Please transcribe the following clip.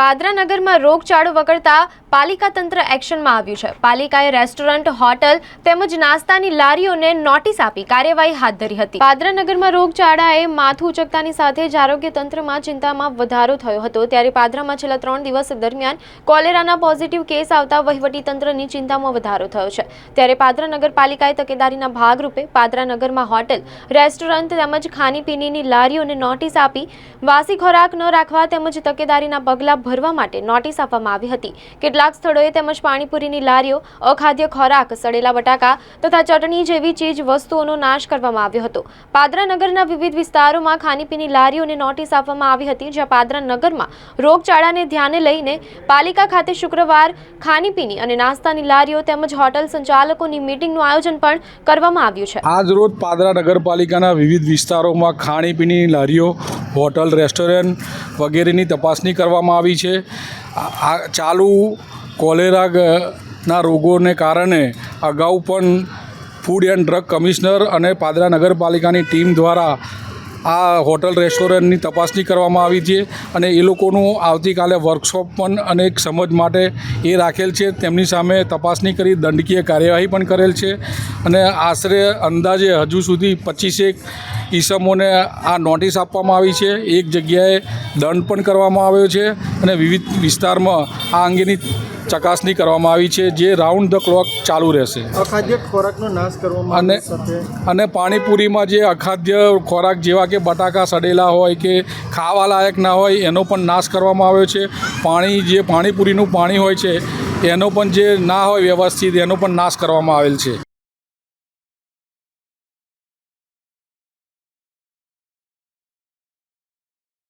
પાદરા નગરમાં રોગચાળો વકરતા પાલિકા તંત્ર એક્શનમાં આવ્યું છે. પાલિકાએ રેસ્ટોરન્ટ, હોટલ તેમજ નાસ્તાની લારીઓને નોટિસ આપી કાર્યવાહી હાથ ધરી હતી. પાદરા નગરમાં રોગચાળાએ માથું ઉચકતાની સાથે જ આરોગ્ય તંત્રમાં ચિંતામાં વધારો થયો હતો. ત્યારે પાદરામાં છેલ્લા ત્રણ દિવસ દરમિયાન કોલેરાના પોઝિટિવ કેસ આવતા તંત્રની ચિંતામાં વધારો થયો છે. ત્યારે પાદરા નગરપાલિકાએ તકેદારીના ભાગરૂપે પાદરા નગરમાં હોટલ, રેસ્ટોરન્ટ તેમજ ખાણીપીણીની લારીઓને નોટિસ આપી વાસી ખોરાક ન રાખવા તેમજ તકેદારીના પગલાં ભરવા માટે નોટિસ આપવામાં આવી હતી. કેટલાક સ્થળોએ તેમજ પાણીપુરીની લારીઓ, અખાદ્ય ખોરાક, સડેલા બટાકા તથા ચટણી જેવી ચીજ વસ્તુઓનો નાશ કરવામાં આવ્યો હતો. પાદરા નગરના વિવિધ વિસ્તારોમાં ખાણીપીની લારીઓને નોટિસ આપવામાં આવી હતી, જ્યાં પાદરા નગરમાં રોગચાળાને ધ્યાને લઈને પાલિકા ખાતે શુક્રવાર ખાણીપીણી અને નાસ્તાની લારીઓ તેમજ હોટલ સંચાલકોની મીટિંગનું આયોજન પણ કરવામાં આવ્યું છે. આજ રોજ પાદરા નગરપાલિકાના વિવિધ વિસ્તારોમાં ખાણીપીણીની લારીઓ હોટલ, રેસ્ટોરન્ટ વગેરેની તપાસણી કરવામાં આવી છે. આ ચાલુ કોલેરાના રોગોને કારણે અગાઉ પણ ફૂડ એન્ડ ડ્રગ કમિશનર અને પાદરા નગરપાલિકાની ટીમ દ્વારા આ હોટલ, રેસ્ટોરન્ટની તપાસણી કરવામાં આવી છે અને એ લોકોનું આવતીકાલે વર્કશોપ પણ અને એક સમજ માટે એ રાખેલ છે. તેમની સામે તપાસણી કરી દંડકીય કાર્યવાહી પણ કરેલ છે અને આશરે અંદાજે હજુ સુધી પચીસેક ઈસમોને આ નોટિસ આપવામાં આવી છે. એક જગ્યાએ દંડ પણ કરવામાં આવ્યો છે અને વિવિધ વિસ્તારમાં આ અંગેની ચકાસણી કરવામાં આવી છે જે રાઉન્ડ ધ ક્લોક ચાલુ રહેશે. અખાદ્ય ખોરાકનો નાશ કરવામાં અને અને પાણીપુરીમાં જે અખાદ્ય ખોરાક જેવા કે બટાકા સડેલા હોય કે ખાવા લાયક ના હોય એનો પણ નાશ કરવામાં આવ્યો છે. પાણી જે પાણીપુરીનું પાણી હોય છે એનો પણ જે ના હોય વ્યવસ્થિત એનો પણ નાશ કરવામાં આવેલ છે.